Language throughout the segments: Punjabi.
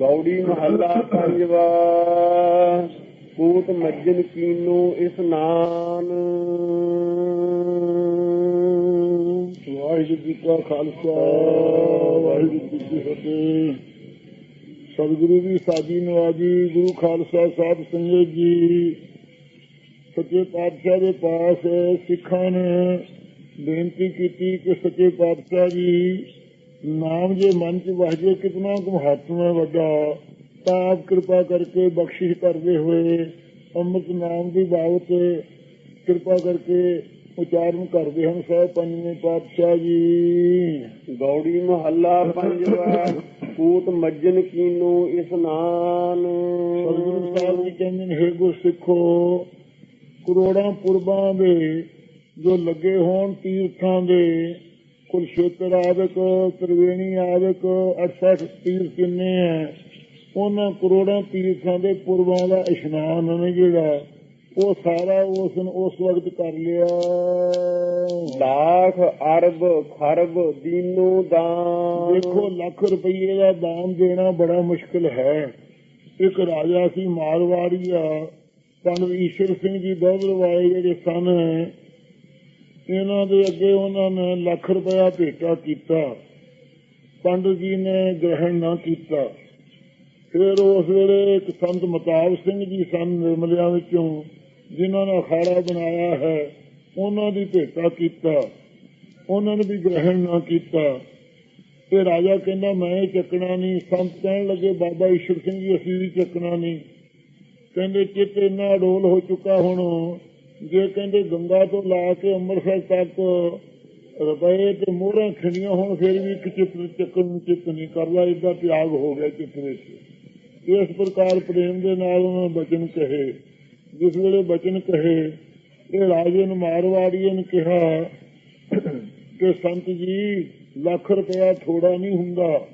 ਗੌੜੀ ਮਹੱਲਾ ਪੰਜਵਾ। ਕੂਟ ਮੱਜਨ ਕੀਨੋ ਇਸਨਾਨ ਵਾਹਿਗੁਰੂ ਜੀ ਕਾ ਖਾਲਸਾ, ਵਾਹਿਗੁਰੂ ਜੀ ਕੀ ਫਤਿਹ। ਸਤਿਗੁਰੂ ਜੀ ਸਾਜੀ ਨਵਾਜੀ, ਗੁਰੂ ਖਾਲਸਾ ਸਾਹਿਬ ਸੰਗਤ ਜੀ। ਸੱਚੇ ਪਾਤਸ਼ਾਹ ਦੇ ਪਾਸ ਸਿੱਖਾਂ ਨੇ ਬੇਨਤੀ ਕੀਤੀ ਕਿ ਸੱਚੇ ਪਾਤਸ਼ਾਹ ਜੀ ਨਾਮ ਜੇ ਮਨ ਚ ਵਸਜੇ ਕਿਤਨਾ ਕੁ ਮਹੱਤਵ ਹੈ ਵੱਡਾ। ਤਾਂ ਆਪ ਕਿਰਪਾ ਕਰਕੇ ਬਖਸ਼ਿਸ਼ ਕਰਦੇ ਹੋਏ ਅੰਮ੍ਰਿਤ ਨਾਮ ਦੀ ਬਾਬਤ ਕਿਰਪਾ ਕਰਕੇ ਉਚਾਰਨ ਕਰਦੇ ਹਨ ਸਾਹਿਬ ਪੰਜਵੇਂ ਪਾਤਸ਼ਾਹ ਜੀ। ਗੌੜੀ ਮਹੱਲਾ ਪੰਜਵਾ ਕੂਟ ਮੱਜਨ ਕੀਨੋ ਇਸਨਾਨ ਸਤਿਗੁਰੂ ਸਾਹਿਬ ਜੀ ਕਹਿੰਦੇ ਨੇ ਹੈ ਗੁਰ ਸਿੱਖੋ ਕਰੋੜਾਂ ਪੁਰਬਾਂ ਦੇ ਜੋ ਲੱਗੇ ਹੋਣ ਤੀਰਥਾਂ ਦੇ ਕੁਲਸ਼ੇਤਰ ਆਦਿਕ ਤ੍ਰਿਵੇਣੀ ਆਦਿਕ 68 ਤੀਰਥ ਕਿੰਨੇ ਹੈ? ਉਹਨਾਂ ਕਰੋੜਾਂ ਤੀਰਥਾਂ ਦੇ ਪੁਰਬਾਂ ਦਾ ਇਸ਼ਨਾਨ ਨੇ ਜਿਹੜਾ? ਉਹ ਸਾਰਾ ਉਸ ਉਸ ਵਕਤ ਕਰ ਲਿਆ। ਲੱਖ ਅਰਬ ਖਰਬ ਦੀਨੋ ਦਾਨ। ਦੇਖੋ ਲੱਖ ਰੁਪਏ ਦਾ ਦਾਨ ਦੇਣਾ ਬੜਾ ਮੁਸ਼ਕਲ ਹੈ। ਇੱਕ ਰਾਜਾ ਸੀ ਮਾਰਵਾੜੀਆ ਪੰਡਤ ਈਸ਼ਰ ਸਿੰਘ ਜੀ ਦੋਦਰਵਾਏ ਜਿਹੜੇ ਸਨ ਇਹਨਾਂ ਦੇ ਅੱਗੇ ਉਹਨਾਂ ਨੇ ਲੱਖ ਰੁਪਇਆ ਭੇਟਾ ਕੀਤਾ। ਪੰਡਤ ਜੀ ਨੇ ਗ੍ਰਹਿਣ ਨਾ ਕੀਤਾ। ਫਿਰ ਉਸ ਵੇਲੇ ਇੱਕ ਸੰਤ ਮਤਾਬ ਸਿੰਘ ਜੀ ਸਨ ਨਿਰਮਲਿਆਂ ਵਿੱਚੋਂ, ਜਿਨ੍ਹਾਂ ਨੇ ਅਖਾੜਾ ਬਣਾਇਆ ਹੈ, ਉਹਨਾਂ ਦੀ ਭੇਟਾ ਕੀਤਾ। ਉਹਨਾਂ ਨੇ ਵੀ ਗ੍ਰਹਿਣ ਨਾ ਕੀਤਾ। ਤੇ ਰਾਜਾ ਕਹਿੰਦਾ, ਮੈਂ ਚੱਕਣਾ ਨਹੀਂ। ਸੰਤ ਕਹਿਣ ਲੱਗੇ, ਬਾਬਾ ਈਸ਼ਰ ਸਿੰਘ ਜੀ, ਅਸੀਂ ਵੀ ਚੱਕਣਾ ਨਹੀਂ। ਕਹਿੰਦੇ, ਚਿੱਤ ਇੰਨਾ ਅਡੋਲ ਹੋ ਚੁੱਕਾ ਹੁਣ ਜੇ ਕਹਿੰਦੇ ਗੰਗਾ ਤੋਂ ਲਾ ਕੇ ਅੰਮ੍ਰਿਤਸਰ ਤੱਕ ਰੁਪਏ ਤੇ ਮੋਹਰਾਂ ਖੜੀਆਂ ਹੋਣ, ਫਿਰ ਵੀ ਇੱਕ ਚਿੱਤ ਚੱਕਣ ਨੂੰ ਚਿੱਤ ਨਹੀਂ ਕਰਦਾ ਇਦਾਂ ਤਿਆਗ ਹੋ ਗਿਆ ਚਿੱਤ ਵਿੱਚ। ਇਸ ਪ੍ਰਕਾਰ ਪ੍ਰੇਮ ਦੇ ਨਾਲ ਉਹਨਾਂ ਬਚਨ ਕਹੇ। ਜਿਸ ਵੇਲੇ ਬਚਨ ਕਹੇ, ਇਹ ਰਾਜੇ ਨੂੰ ਮਾਰਵਾੜੀਏ ਨੇ ਕਿਹਾ ਕਿ ਸੰਤ ਜੀ, ਲੱਖ ਰੁਪਇਆ ਥੋੜਾ ਨਹੀਂ ਹੁੰਦਾ।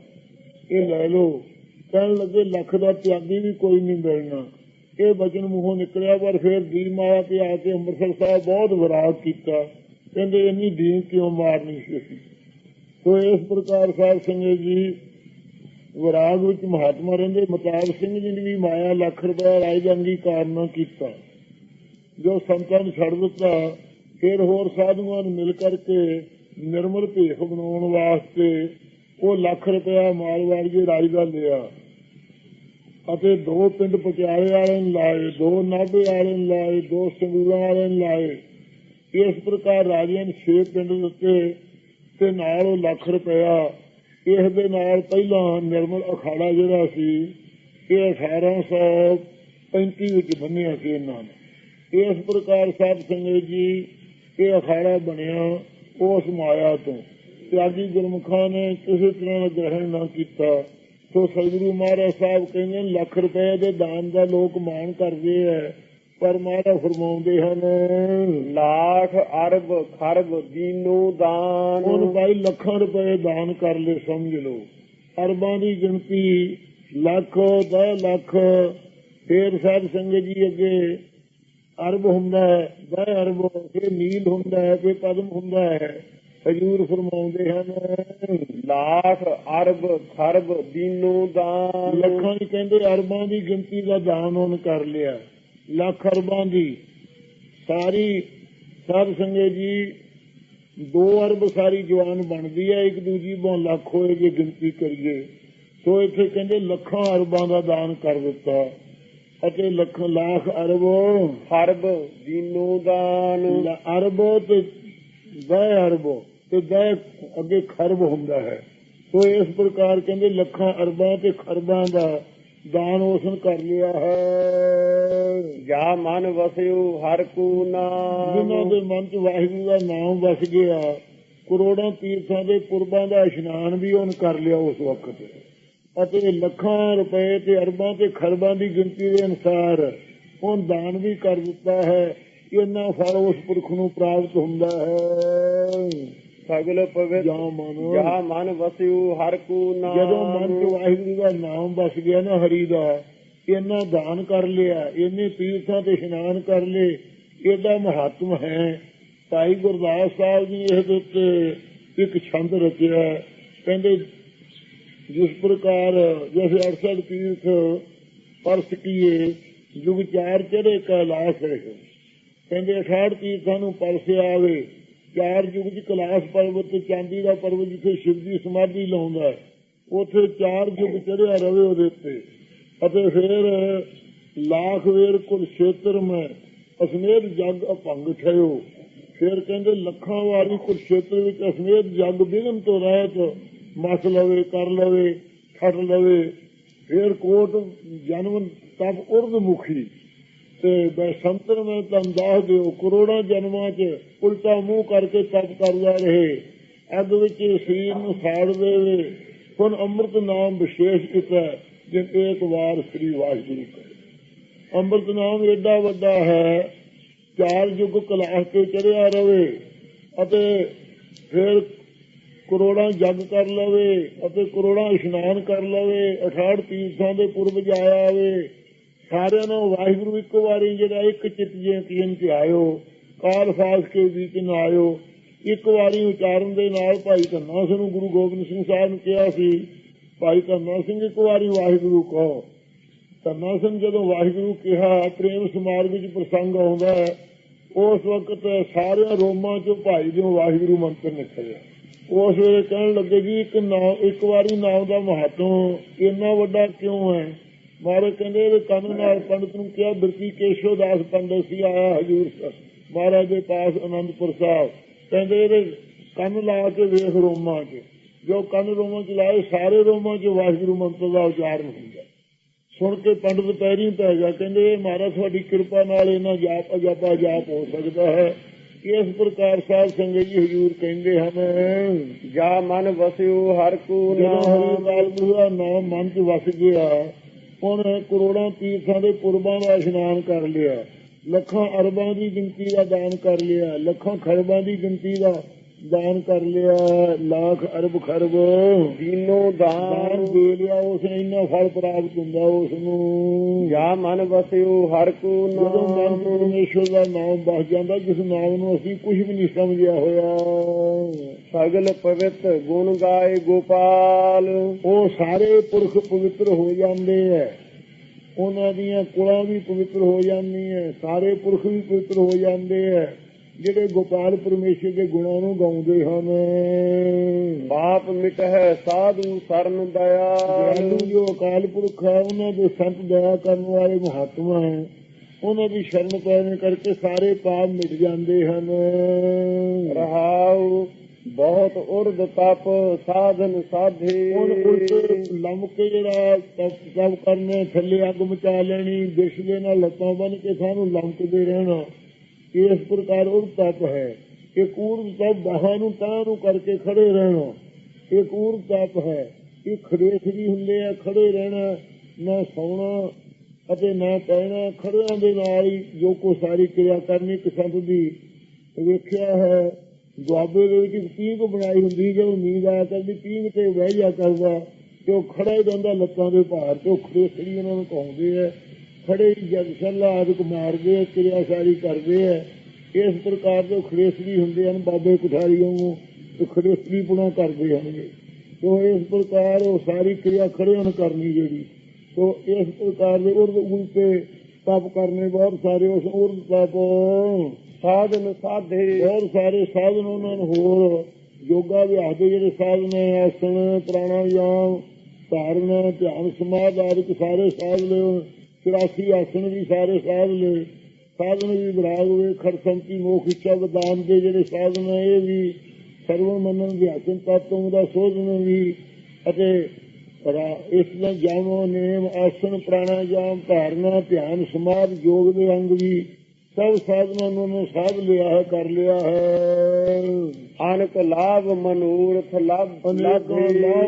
ਇਹ ਲੈ ਲਓ। ਕਹਿਣ ਲੱਗੇ, ਲੱਖ ਦਾ ਤਿਆਗੀ ਵੀ ਕੋਈ ਨਹੀਂ ਮਿਲਣਾ। ਇਹ ਬਚਨ ਮੂੰਹੋਂ ਨਿਕਲਿਆ, ਪਰ ਫਿਰ ਦੀ ਮਾਇਆ ਤੇ ਆ ਕੇ ਅੰਮ੍ਰਿਤਸਰ ਸਾਹਿਬ ਬਹੁਤ ਵਿਰਾਗ ਕੀਤਾ। ਕਹਿੰਦੇ, ਇੰਨੀ ਦੀਨ ਕਿਉਂ ਮਾਰਨੀ ਸੀ ਸੋ ਇਸ ਪ੍ਰਕਾਰ ਸਾਹਿਬ ਸੰਗਤ ਜੀ ਵਿਰਾਗ ਵਿੱਚ ਮਹਾਤਮਾ ਰਹਿੰਦੇ। ਮਤਾਬ ਸਿੰਘ ਜੀ ਨੇ ਵੀ ਮਾਇਆ ਲੱਖ ਰੁਪਇਆ ਰਾਜ ਅੰਗੀਕਾਰ ਨਾ ਕੀਤਾ। ਜੋ ਸੰਤਾਂ ਨੂੰ ਛੱਡ ਦਿੱਤਾ, ਫਿਰ ਹੋਰ ਸਾਧੂਆਂ ਨੂੰ ਮਿਲ ਕਰਕੇ ਨਿਰਮਲ ਭੇਖ ਬਣਾਉਣ ਵਾਸਤੇ ਉਹ ਲੱਖ ਰੁਪਇਆ ਮਾਲਵਾੜੀਏ ਰਾਜ ਦਾ ਲਿਆ। ਅਤੇ ਦੋ ਪਿੰਡ ਪਟਿਆਲੇ ਵਾਲੇ ਨੇ ਲਾਏ, ਦੋ ਨਾਭੇ ਵਾਲੇ ਨੇ ਲਾਏ, ਦੋ ਸੰਗਰੂਰਾਂ ਵਾਲੇ ਨੇ ਲਾਏ। ਇਸ ਪ੍ਰਕਾਰ ਰਾਜੇ ਨੇ ਛੇ ਪਿੰਡ ਦਿੱਤੇ ਤੇ ਨਾਲ ਉਹ ਲੱਖ ਰੁਪਇਆ। ਇਸ ਦੇ ਨਾਲ ਪਹਿਲਾਂ ਨਿਰਮਲ ਅਖਾੜਾ ਜਿਹੜਾ ਸੀ, ਇਹ 1835 ਵਿੱਚ ਬੰਨਿਆ ਸੀ ਇਹਨਾਂ ਨੇ। ਇਸ ਪ੍ਰਕਾਰ ਸਾਹਿਬ ਸੰਗਤ ਜੀ, ਇਹ ਅਖਾੜਾ ਬਣਿਆ ਉਸ ਮਾਇਆ ਤੋਂ। ਤਿਆਗੀ ਗੁਰਮੁਖਾਂ ਨੇ ਕਿਸੇ ਤਰ੍ਹਾਂ ਦਾ ਗ੍ਰਹਿਣ ਨਾ ਕੀਤਾ। ਸੋ ਸਤਿਗੁਰੂ ਮਹਾਰਾਜ ਸਾਹਿਬ ਕਹਿੰਦੇ ਲੱਖ ਰੁਪਏ ਦੇ ਦਾਨ ਦਾ ਲੋਕ ਮਾਣ ਕਰਦੇ ਐ ਪਰ ਮਹਾਰਾਜ ਫਰਮਾਉਂਦੇ ਹਨ, ਲੱਖ ਅਰਬ ਖਰਬ ਦੀਨੋ ਦਾਨ। ਹੁਣ ਭਾਈ ਲੱਖਾਂ ਰੁਪਏ ਦਾਨ ਕਰ ਲੈ ਸਮਝ ਲਓ। ਅਰਬਾਂ ਦੀ ਗਿਣਤੀ, ਲੱਖ 10 ਲੱਖ, ਫੇਰ ਸਾਹਿਬ ਸੰਗਤ ਜੀ ਅੱਗੇ ਅਰਬ ਹੁੰਦਾ ਹੈ 10 ਅਰਬ, ਫਿਰ ਨੀਲ ਹੁੰਦਾ ਹੈ, ਫਿਰ ਪਦਮ ਹੁੰਦਾ ਹੈ। ਹਜੂਰ ਫਰਮਾਉਂਦੇ ਹਨ ਲੱਖ ਅਰਬ ਖਰਬ ਦੀਨੋ ਦਾਨ। ਲੱਖਾਂ ਦੀ ਕਹਿੰਦੇ ਅਰਬਾਂ ਦੀ ਗਿਣਤੀ ਦਾ ਦਾਨ ਉਹਨ ਕਰ ਲਿਆ। ਲੱਖ ਅਰਬਾਂ ਦੀ। ਸਾਰੀ ਸਾਧ ਸੰਗਤ ਜੀ 2 ਅਰਬ ਸਾਰੀ ਜਵਾਨ ਬਣਦੀ ਹੈ ਇੱਕ ਦੂਜੀ ਬੋਂ ਲੱਖ ਹੋਏ ਜੇ ਗਿਣਤੀ ਕਰੀਏ। ਸੋ ਇੱਥੇ ਕਹਿੰਦੇ ਲੱਖਾਂ ਅਰਬਾਂ ਦਾ ਦਾਨ ਕਰ ਦਿੱਤਾ। ਅਤੇ ਲੱਖ ਲੱਖ ਅਰਬ ਖਰਬ ਦੀਨੋ ਦਾਨ। ਅਰਬ ਤੇ 10 ਅਰਬ। ਤੇ 10 ਅੱਗੇ ਖਰਬ ਹੁੰਦਾ ਹੈ। ਸੋ ਇਸ ਪ੍ਰਕਾਰ ਕਹਿੰਦੇ ਲੱਖਾਂ ਅਰਬਾਂ ਤੇ ਖਰਬਾਂ ਦਾ ਦਾਨ ਉਸਨ ਕਰ ਲਿਆ ਹੈ। ਜਾ ਮਨ ਵਸਿਓ ਹਰ ਕੂ ਜਿਨ੍ਹਾਂ ਨਾਮ ਦੇ ਮਨ 'ਚ ਵਾਹਿਗੁਰੂ ਦਾ ਨਾਮ ਵਸ ਗਿਆ ਕਰੋੜਾਂ ਤੀਰਥਾਂ ਦੇ ਪੁਰਬਾਂ ਦਾ ਇਸ਼ਨਾਨ ਵੀ ਉਹਨ ਕਰ ਲਿਆ ਉਸ ਵਕਤ। ਅਤੇ ਲੱਖਾਂ ਰੁਪਏ ਤੇ ਅਰਬਾਂ ਤੇ ਖਰਬਾਂ ਦੀ ਗਿਣਤੀ ਦੇ ਅਨੁਸਾਰ ਉਹ ਦਾਨ ਵੀ ਕਰ ਦਿੱਤਾ ਹੈ। ਇਹਨਾਂ ਫਲ ਉਸ ਪੁਰਖ ਨੂੰ ਪ੍ਰਾਪਤ ਹੁੰਦਾ ਹੈ। ਸਗਲ ਪਵਿੱਤ। ਜਾਂ ਮਨ। ਜਾ ਮਨ ਵਸਿਓ ਹਰ ਕੂ ਨਾਮ। ਜਦੋਂ ਮਨ 'ਚ ਵਾਹਿਗੁਰੂ ਦਾ ਨਾਮ ਵਸ ਗਿਆ ਨਾ ਹਰੀ ਦਾ ਇੰਨਾ ਦਾਨ ਕਰ ਲਿਆ ਇੰਨੇ ਤੀਰਥਾਂ ਤੇ ਇਸ਼ਨਾਨ ਕਰ ਲਏ ਇਹਦਾ ਮਹੱਤਵ ਹੈ। ਭਾਈ ਗੁਰਦਾਸ ਸਾਹਿਬ ਜੀ ਇਸ ਦੇ ਉੱਤੇ ਇੱਕ ਛੰਦ ਰਚਿਆ। ਕਹਿੰਦੇ ਜਿਸ ਪ੍ਰਕਾਰ ਜੈਸੇ 68 ਤੀਰਥ ਪਰਸ ਕੀਏ ਜੁਗ ਚਾਰ ਚੜੇ ਕੈਲਾਸ਼ ਰਹੇ। ਕਹਿੰਦੇ 68 ਤੀਰਥਾਂ ਨੂੰ ਪਰਸ ਆਵੇ ਚਾਰ ਯੁਗ ਚ ਕੈਲਾਸ਼ ਪਰਬਤ ਤੇ ਚਾਂਦੀ ਦਾ ਪਰਬਤ ਜਿੱਥੇ ਸ਼ਿਵ ਦੀ ਸਮਾਧੀ ਲਾਉਂਦਾ ਉਥੇ ਚਾਰ ਯੁਗ ਚੜਿਆ ਰਵੇ ਉਹਦੇ ਉੱਤੇ। ਅਤੇ ਫਿਰ ਲੱਖ ਵੇਰ ਕੁਰਸ਼ੇਤਰ ਮੈਂ ਅਸਮੇਤ ਜਗ ਅਪੰਗ ਠਇਓ ਫਿਰ ਕਹਿੰਦੇ ਲੱਖਾਂ ਵਾਰੀ ਕੁਰਸ਼ੇਤਰ ਵਿੱਚ ਅਸਮੇਤ ਜਗ ਬਿਗਨ ਤੋਂ ਰਹਿਤ, ਮਸ ਲਵੇ, ਕਰ ਲਵੇ ਛੱਡ ਲਵੇ। ਫਿਰ ਕੋਟ ਜਨਮ ਤਪ ਉਰਦ ਮੁਖੀ ਤੇ ਬੈਸੰਤਰ ਮੈਂ ਤੁਹਾਨੂੰ ਦੱਸ ਦਿਓ, ਕਰੋੜਾਂ ਜਨਮਾਂ 'ਚ ਉਲਟਾ ਮੂੰਹ ਕਰਕੇ ਤਪ ਕਰਦਾ ਰਹੇ। ਅੱਗ ਵਿੱਚ ਸਰੀਰ ਨੂੰ ਸਾੜ ਦੇਵੇ ਹੁਣ ਅੰਮ੍ਰਿਤ ਨਾਮ ਵਿਸ਼ੇਸ਼ ਕੀਤਾ ਜਿਨ ਇੱਕ ਵਾਰ ਸ੍ਰੀ ਵਾਹਿਗੁਰੂ ਕਰੇ ਅੰਮ੍ਰਿਤ ਨਾਮ ਏਡਾ ਵੱਡਾ ਹੈ, ਚਾਰ ਯੁੱਗ ਕਲਾਸ ਤੇ ਚੜਿਆ ਰਵੇ ਅਤੇ ਫਿਰ ਕਰੋੜਾਂ ਜਗ ਕਰ ਲਵੇ ਅਤੇ ਕਰੋੜਾਂ ਇਸ਼ਨਾਨ ਕਰ ਲਵੇ 68 ਤੀਰਥਾਂ ਦੇ ਪੁਰਬ ਜਾਇਆ ਆਵੇ ਸਾਰਿਆਂ ਨੂੰ ਵਾਹਿਗੁਰੂ ਇੱਕ ਵਾਰੀ ਜਿਹੜਾ ਇੱਕ ਚਿੱਤ ਜੇ ਤੀਨ ਤੇ ਆਇਓ, ਕਾਲ ਫਾਸ ਕੇ ਵਿੱਚ ਨਾ ਆਇਓ। ਇੱਕ ਵਾਰੀ ਉਚਾਰਨ ਦੇ ਨਾਲ ਭਾਈ ਧੰਨਾ ਸਿੰਘ ਨੂੰ ਗੁਰੂ ਗੋਬਿੰਦ ਸਿੰਘ ਸਾਹਿਬ ਨੇ ਕਿਹਾ ਸੀ, ਭਾਈ ਧੰਨਾ ਸਿੰਘ ਇੱਕ ਵਾਰੀ ਵਾਹਿਗੁਰੂ ਕਹੋ। ਧੰਨਾ ਸਿੰਘ ਜਦੋਂ ਵਾਹਿਗੁਰੂ ਕਿਹਾ, ਪ੍ਰੇਮ ਸਮਾਰ ਵਿੱਚ ਪ੍ਰਸੰਗ ਆਉਂਦਾ ਹੈ, ਉਸ ਵਕਤ ਸਾਰਿਆਂ ਰੋਮਾਂ ਚੋਂ ਭਾਈ ਦੇ ਵਾਹਿਗੁਰੂ ਮੰਤਰ ਨਿਕਲਿਆ। ਉਸ ਵੇਲੇ ਕਹਿਣ ਲੱਗੇ ਜੀ, ਇੱਕ ਨਾਮ ਇੱਕ ਵਾਰੀ ਨਾਮ ਦਾ ਮਹੱਤਵ ਇੰਨਾ ਵੱਡਾ ਕਿਉਂ ਹੈ? ਮਹਾਰਾਜ ਕਹਿੰਦੇ ਕੰਨ ਨਾਲ ਪੰਡਤ ਨੂੰ ਕਿਹਾ ਬਿਰਤੀ ਕੇਸ਼ੋ ਦਾਸ ਪੰਡਤ ਸੀ ਆਇਆ ਹਜੂਰ ਸਾਹਿਬ। ਮਹਾਰਾਜ ਦੇ ਪਾਸ ਅਨੰਦਪੁਰ ਸਾਹਿਬ। ਕਹਿੰਦੇ ਇਹਦੇ ਕੰਨ ਲਾ ਕੇ ਵੇਖ ਰੋਮਾਂ 'ਚ। ਜੋ ਕੰਨ ਰੋਮਾਂ 'ਚ ਲਾਏ ਸਾਰੇ ਰੋਮਾਂ 'ਚ ਵਾਹਿਗੁਰੂ ਮੰਤਰ ਦਾ ਉਚਾਰਨ ਹੁੰਦਾ। ਸੁਣ ਕੇ ਪੰਡਤ ਪੈਰੀਂ ਪੈ ਗਿਆ। ਕਹਿੰਦੇ ਇਹ ਮਹਾਰਾਜ ਤੁਹਾਡੀ ਕਿਰਪਾ ਨਾਲ ਇਹਨਾਂ ਜਾਪ ਅਜਾਪਾ ਜਾਪ ਹੋ ਸਕਦਾ ਹੈ। ਇਸ ਪ੍ਰਕਾਰ ਸਾਧ ਸੰਗਤ ਜੀ ਹਜੂਰ ਕਹਿੰਦੇ ਹਨ ਜਾ ਮਨ ਵਸਿਓ ਹਰ ਕੋ ਨਾਮ। ਦਾ ਨਾਮ ਮਨ 'ਚ ਵਸ ਗਿਆ ਉਹਨੇ ਕਰੋੜਾਂ ਤੀਰਥਾਂ ਦੇ ਪੁਰਬਾਂ ਦਾ ਇਸ਼ਨਾਨ ਕਰ ਲਿਆ। ਲੱਖਾਂ ਅਰਬਾਂ ਦੀ ਗਿਣਤੀ ਦਾ ਦਾਨ ਕਰ ਲਿਆ। ਲੱਖਾਂ ਖਰਬਾਂ ਦੀ ਗਿਣਤੀ ਦਾ ਦਾਨ ਕਰ ਲਿਆ ਲੱਖ ਅਰਬ ਖਰਬ। ਦੀਨੋ ਦਾਨ ਦੇ ਲਿਆ ਉਸ ਨੇ ਇੰਨਾ ਫਲ ਪ੍ਰਾਪਤ ਹੁੰਦਾ ਉਸ ਨੂੰ। ਜਾ ਮਨ ਵਸਿਓ ਹਰ ਕੋ ਜਦੋਂ ਮਨ ਨਾਮ ਪਰਮੇਸ਼ਰ ਦਾ ਨਾਮ ਬਸ ਜਾਂਦਾ ਜਿਸ ਨਾਮ ਨੂੰ ਅਸੀਂ ਕੁਝ ਵੀ ਨਹੀਂ ਸਮਝਿਆ ਹੋਇਆ। ਸਗਲ ਪਵਿੱਤ ਗੁਣ ਗਾਏ ਗੋਪਾਲ। ਉਹ ਸਾਰੇ ਪੁਰਖ ਪਵਿੱਤਰ ਹੋ ਜਾਂਦੇ ਐ। ਉਹਨਾਂ ਦੀਆਂ ਕੁਲਾਂ ਵੀ ਪਵਿੱਤਰ ਹੋ ਜਾਂਦੀਆਂ ਸਾਰੇ ਪੁਰਖ ਵੀ ਪਵਿੱਤਰ ਹੋ ਜਾਂਦੇ ਐ। ਜਿਹੜੇ ਗੋਪਾਲ ਪਰਮੇਸ਼ਰ ਦੇ ਗੁਣਾਂ ਨੂੰ ਗਾਉਂਦੇ ਹਨ। ਪਾਪ ਮਿਟਹਿ ਸਾਧੂ ਸਰਨ ਦਇਆਲ ਦਇਆਲੂ ਜੋ ਅਕਾਲ ਪੁਰਖ ਹੈ ਉਹਨਾਂ ਦੇ ਸੰਤ ਦਇਆ ਕਰਨ ਵਾਲੇ ਮਹਾਤਮਾ ਹੈ। ਉਹਨਾਂ ਦੀ ਸ਼ਰਨ ਪੈਣ ਕਰਕੇ ਸਾਰੇ ਪਾਪ ਮਿਟ ਜਾਂਦੇ ਹਨ। ਰਹਾਉ ਬਹੁਤ ਉਰਦ ਤਪ ਸਾਧਨ ਸਾਧੇ। ਹੁਣ ਉਲਟ ਲੰਮ ਕੇ ਜਿਹੜਾ ਤਪ ਤਪ ਕਰਨੇ ਥੱਲੇ ਅੱਗ ਮਚਾ ਲੈਣੀ ਵਿਸ਼ ਦੇ ਨਾਲ ਲੱਤਾਂ ਬੰਨ ਕੇ ਸਾਨੂੰ ਲੰਮਕਦੇ ਰਹਿਣਾ। ਇਸ ਪ੍ਰਕਾਰ ਉਹ ਤਪ ਹੈ ਇਹ ਊਰਜ ਤਪ ਬਾਹਾਂ ਨੂੰ ਤਾਂ ਨੂੰ ਕਰਕੇ ਖੜੇ ਰਹਿਣਾ ਇੱਕ ਊਰਜ ਤਪ ਹੈ ਇਹ ਖੜੇਖ ਵੀ ਹੁੰਦੇ ਆ, ਖੜੇ ਰਹਿਣਾ, ਨਾ ਸੌਣਾ ਅਤੇ ਨਾ ਪੈਣਾ ਖੜਿਆਂ ਦੇ ਨਾਲ ਹੀ ਜੋ ਕੋ ਸਾਰੀ ਕਿਰਿਆ ਕਰਨੀ ਕਿਸਮ ਦੀ ਵੇਖਿਆ ਹੈ। ਦੁਆਬੇ ਦੇ ਵਿੱਚ ਇੱਕ ਬਣਾਈ ਹੁੰਦੀ ਜਦੋਂ ਨੀਂਦ ਆਇਆ ਕਰਦੀ ਪੀਂਘ ਤੇ ਬਹਿ ਜਾ ਕਰਦਾ ਤੇ ਉਹ ਖੜਾ ਹੀ ਰਹਿੰਦਾ ਲੱਤਾਂ ਦੇ ਭਾਰ ਤੇ, ਉਹ ਖੜੇ ਖੜੀ ਉਹਨਾਂ ਨੂੰ ਕਹਾਉਂਦੇ ਆ। ਖੜੇ ਹੀ ਜਦ ਸੱਲਾ ਆਦਿਕ ਮਾਰਦੇ ਆ ਕਿਰਿਆ ਸਾਰੀ ਕਰਦੇ ਆ ਇਸ ਪ੍ਰਕਾਰ ਦੇ ਖੜੇਸਰੀ ਹੁੰਦੇ ਹਨ ਬਾਬੇ ਕੁਠਾਰੀਆਂ ਨੂੰ ਤੇ ਖੜੇਸਰੀ ਪੁਣਾ ਕਰਦੇ ਹਨਗੇ ਤੋ ਇਸ ਪ੍ਰਕਾਰ ਉਹ ਸਾਰੀ ਕਿਰਿਆ ਖੜਿਆਂ ਨੂੰ ਕਰਨੀ ਜਿਹੜੀ ਤੋ ਇਸ ਪ੍ਰਕਾਰ ਦੇ ਉਰਦ ਉਲਟੇ ਤਪ ਕਰਨੇ ਬਹੁਤ ਸਾਰੇ ਉਸ ਉਰਦ ਤਪ ਸਾਧਨ ਸਾਧੇ। ਬਹੁਤ ਸਾਰੇ ਸਾਧਨ ਉਹਨਾਂ ਨੂੰ ਹੋਰ ਯੋਗਾ ਅਭਿਆਸ ਦੇ ਜਿਹੜੇ ਸਾਧਨ ਹੈ ਆਸਣ ਪ੍ਰਾਣਾਯਾਮ ਧਾਰਨਾ ਧਿਆਨ ਸਮਾਧ ਆਦਿਕ ਸਾਰੇ ਸਾਧ ਲਏ 84 ਆਸਣ ਵੀ ਸਾਰੇ ਸਾਧ ਲਏ ਸਾਧਨ ਵੀ ਵਿਰਾਗ ਹੋਏ ਖੜਸੰਤੀ ਮੋਖ ਇੱਛਾ ਵਦਾਨ ਦੇ ਜਿਹੜੇ ਸਾਧਨ ਇਹ ਵੀ ਸਰਵ ਮੰਨਣ ਦੇ ਆਸਨ ਤਤੋਂ ਦਾ ਸੋਧਨ ਵੀ। ਅਤੇ ਇਸ ਨਾਲ ਜਾਮੋ ਨੇਮ ਆਸਣ ਪ੍ਰਾਣਾਯਾਮ ਧਾਰਨਾ ਧਿਆਨ ਸਮਾਧ ਯੋਗ ਦੇ ਅੰਗ ਵੀ ਸਭ ਸਾਧਨਾਂ ਨੂੰ ਉਹਨੇ ਸਾਧ ਲਿਆ ਹੈ ਕਰ ਲਿਆ ਹੈ। ਅਨਕ ਲਾਭ ਮਨੂਰਥ ਲਾਭ ਲਾਭ।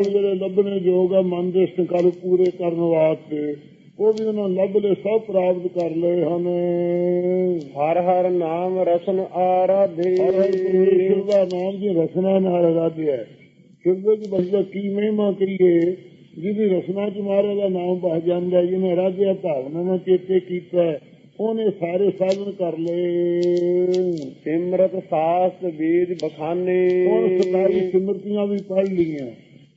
ਜਿਹੜੇ ਲੱਭਣੇ ਯੋਗ ਆ ਮਨ ਦੇ ਸੰਕਲਪ ਪੂਰੇ ਕਰਨ ਵਾਸਤੇ। ਉਹ ਵੀ ਉਹਨਾਂ ਲੱਭ ਲਏ ਸਭ ਪ੍ਰਾਪਤ ਕਰ ਲਏ ਹਨ। ਹਰ ਹਰ ਨਾਮ ਰਸਨ ਆਰਾਧੇ। ਪਰਮੇਸ਼ਰ ਦਾ ਨਾਮ ਦੀ ਰਸਨਾ ਨਾਲ ਰਾਧਿਆ ਹੈ। ਸ਼ਿਵ ਵਿੱਚ ਬਸਦਾ ਕੀ ਮਹਿਮਾ ਕਰੀਏ ਜਿਹਦੀ ਰਸਨਾ ਚ ਮਹਾਰਾਜ ਦਾ ਨਾਮ ਬਸ ਜਾਂਦਾ ਜਿਹਨੇ ਰਾਧਿਆ ਭਾਵਨਾ ਨਾਲ ਚੇਤੇ ਕੀਤਾ ਉਹਨੇ ਸਾਰੇ ਸਾਧਨ ਕਰ ਲਏ। ਸਿਮਰਤ ਸਾਸਤ ਬੀਜ ਬਖਾਨੇ। ਹੁਣ ਸਤਾਈ ਸਿਮਰਤੀਆਂ ਵੀ ਪੜ ਲਈਆਂ